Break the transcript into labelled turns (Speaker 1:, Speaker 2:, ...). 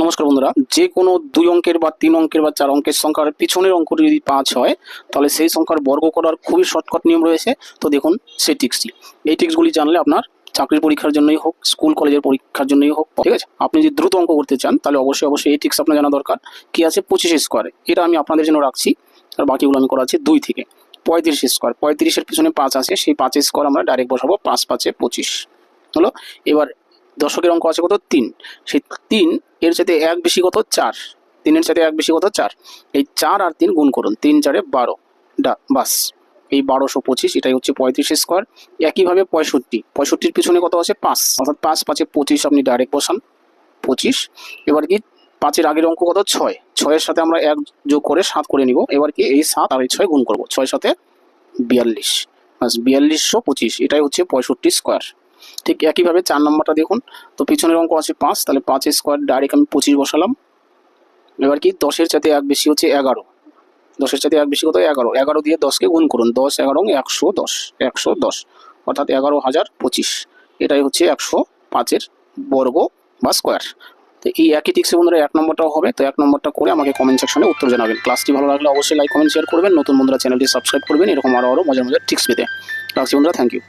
Speaker 1: নমস্কার বন্ধুরা। যে কোনো দুই অঙ্কের বা তিন অঙ্কের বা চার অঙ্কের সংখ্যার পিছনের অঙ্ক যদি পাঁচ হয়, তাহলে সেই সংখ্যার বর্গ করার খুবই শর্টকাট নিয়ম রয়েছে। তো দেখুন সেই টিক্সটি এই টিক্সগুলি জানলে আপনার চাকরির পরীক্ষার জন্যই হোক স্কুল কলেজের পরীক্ষার জন্যই হোক, ঠিক আছে? আপনি যদি দ্রুত অঙ্ক করতে চান, তাহলে অবশ্যই অবশ্যই এই টিক্স আপনার জানা দরকার। কি আছে? পঁচিশ স্কোয়ারে এটা আমি আপনাদের জন্য রাখছি। আর বাকিগুলো আমি করাচ্ছি দুই থেকে। পঁয়ত্রিশ স্কোয়ার পঁয়ত্রিশের পিছনে পাঁচ আছে। সেই পাঁচ স্কোয়ার আমরা ডাইরেক্ট বসাবো। পাঁচ পাঁচে পঁচিশ। হলো? এবার দশকের অঙ্ক আছে কত? তিন। সেই তিন এর সাথে এক বেশি কত? চার। তিনের সাথে এক বেশি কত? চার। এই চার আর তিন গুণ করুন। তিন চারে বারো। ডা, বাস। এই বারোশো পঁচিশ, এটাই হচ্ছে পঁয়ত্রিশ স্কোয়ার একইভাবে পঁয়ষট্টি। পঁয়ষট্টির পিছনে কত আছে? পাঁচ। অর্থাৎ পাঁচ পাঁচে পঁচিশ আপনি ডাইরেক্ট বসান। পঁচিশ। এবার কি পাঁচের আগের অঙ্ক কত? ছয়। ছয়ের সাথে আমরা এক যোগ করে সাত করে নিব। এবার কি এই সাত আর এই ছয় গুণ করব। ছয় সাথে বিয়াল্লিশ। বিয়াল্লিশশো পঁচিশ। এটাই হচ্ছে পঁয়ষট্টি স্কোয়ার ঠিক একইভাবে চার নম্বরটা দেখুন। তো পিছনের অঙ্ক আছে পাঁচ, তাহলে পাঁচের স্কোয়ার ডাইরেক্ট আমি পঁচিশ বসালাম। এবার কি দশের সাথে এক বেশি হচ্ছে এগারো। দশের সাথে এক বেশি কত? এগারো। এগারো দিয়ে দশকে গুণ করুন। দশ, এগারো একশো দশ। একশো দশ। অর্থাৎ এগারো হাজার পঁচিশ। এটাই হচ্ছে একশো পাঁচের বর্গ বা স্কোয়ার তো এই একই টিক্সে বন্ধুরা, এক নম্বরটাও হবে। তো এক নম্বরটা করে আমাকে কমেন্ট সেকশনে উত্তর জানাবেন। ক্লাসটি ভালো লাগলে অবশ্যই লাইক কমেন্ট শেয়ার করবেন। নতুন বন্ধুরা চ্যানেলটি সাবস্ক্রাইব করবেন। এরকম আরও আরও মজার মজার টিক্স পেতে। রাখছি বন্ধুরা থ্যাংক ইউ